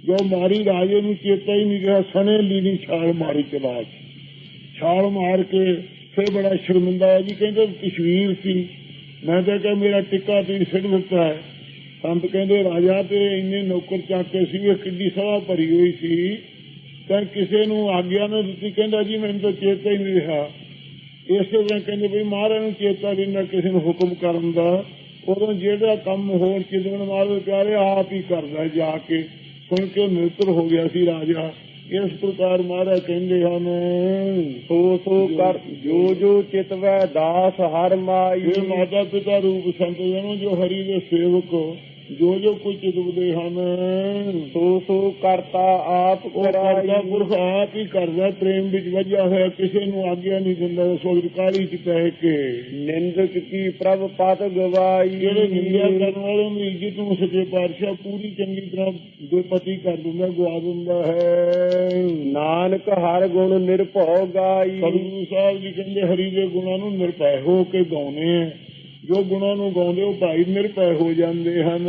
ਜੋ ਮਾਰੀ ਰਾਜੇ ਨੂੰ ਚੇਤਾ ਹੀ ਨਹੀਂ ਰਿਹਾ, ਸਣੇ ਲੀਲੀ ਛਾਲ ਮਾਰੀ ਚਲਾ ਕੇ ਛਾਲ ਮਾਰ ਕੇ ਫਿਰ ਬੜਾ ਸ਼ਰਮਿੰਦਾ ਹੈ ਜੀ, ਕਹਿੰਦੇ ਤਸਵੀਰ ਸੀ। ਮੈਂ ਤਾਂ ਕਿਹਾ, ਮੇਰਾ ਟਿੱਕਾ ਤੇ ਸਿੱਟ ਦਿੱਤਾ ਹੈ। ਸੰਤ ਕਹਿੰਦੇ, ਰਾਜਾ, ਤੇਰੇ ਇੰਨੇ ਨੌਕਰ ਚਾਕੇ ਸੀ, ਇਹ ਕਿੱਡੀ ਸਭਾ ਭਰੀ ਹੋਈ ਸੀ। ਤਾਂ ਕਿਸੇ ਨੂੰ ਆਗਿਆ ਨਾ ਦਿੱਤੀ। ਕਹਿੰਦਾ ਜੀ, ਮੈਨੂੰ ਤਾਂ ਚੇਤਾ ਹੀ ਨਹੀਂ ਰਿਹਾ। ਇਸੇ ਤਰ੍ਹਾਂ ਕਹਿੰਦੇ ਵੀ ਮਹਾਰਾਜ ਨੂੰ ਚੇਤਾ ਦਿੰਦਾ ਕਿਸੇ ਨੂੰ ਹੁਕਮ ਕਰਨ ਦਾ। ਉਦੋਂ ਜਿਹੜਾ ਕੰਮ ਹੋਰ ਚਿਦਵਨ ਮਾਰੋ ਪਿਆਰੇ, ਆਪ ਹੀ ਕਰਦਾ ਜਾ ਕੇ। ਸੁਣ ਕੇ ਨਿਰਤਰ ਹੋ ਗਿਆ ਸੀ ਰਾਜਾ। ਇਸ ਪ੍ਰਕਾਰ ਮਹਾਰਾਜ ਕਹਿੰਦੇ ਹਨ ਸੋ ਸੋ ਕਰ ਜੋ ਜੋ ਚਿਤਵੈ ਦਾਸ ਹਰ ਮਾਈ। ਇਹ ਮਾਤਾ ਪਿਤਾ ਰੂਪ ਸੰਤ ਜਨੋ ਜੋ ਹਰੀ ਦੇ ਸੇਵਕ ਜੋ ਜੋ ਕੁਝ ਚਿਤਵਦੇ ਹਨ ਸੋ ਸੋ ਕਰਤਾ ਆਪ ਕਰਦਾ ਪੁਰਖ ਆਪ ਹੀ ਕਰਦਾ ਪ੍ਰੇਮ ਵਿੱਚ ਵਜਿਆ ਹੋਇਆ ਕਿਸੇ ਨੂੰ ਆਗਿਆ ਨਹੀਂ ਦਿੰਦਾ ਵਕਤ ਕਾਲੀ ਚ ਪੈ ਕੇ। ਨਿੰਦਕ ਕੀ ਪ੍ਰਭ ਪਤ ਗਵਾਈ। ਜਿਹੜੇ ਨਿੰਦਿਆ ਕਰਨ ਵਾਲੇ ਨੂੰ ਇੱਜ਼ਤ ਨੂੰ ਸੱਚੇ ਪਾਤਸ਼ਾਹ ਪੂਰੀ ਚੰਗੀ ਤਰ੍ਹਾਂ ਬੇਪਤੀ ਕਰ ਦਿੰਦਾ ਗਵਾ ਦਿੰਦਾ ਹੈ। ਨਾਨਕ ਹਰ ਗੁਣ ਨਿਰਭਉ ਗਾਈ। ਸਤਿਗੁਰੂ ਸਾਹਿਬ ਜੀ ਕਹਿੰਦੇ ਹਰੀ ਦੇ ਗੁਣਾਂ ਨੂੰ ਨਿਰਭੈ ਹੋ ਕੇ ਗਾਉਣੇ ਆ। ਜੋ ਗੁਣਾਂ ਨੂੰ ਗਾਉਂਦੇ ਉਹ ਭਾਈ ਨਿਰਭੈ ਹੋ ਜਾਂਦੇ ਹਨ।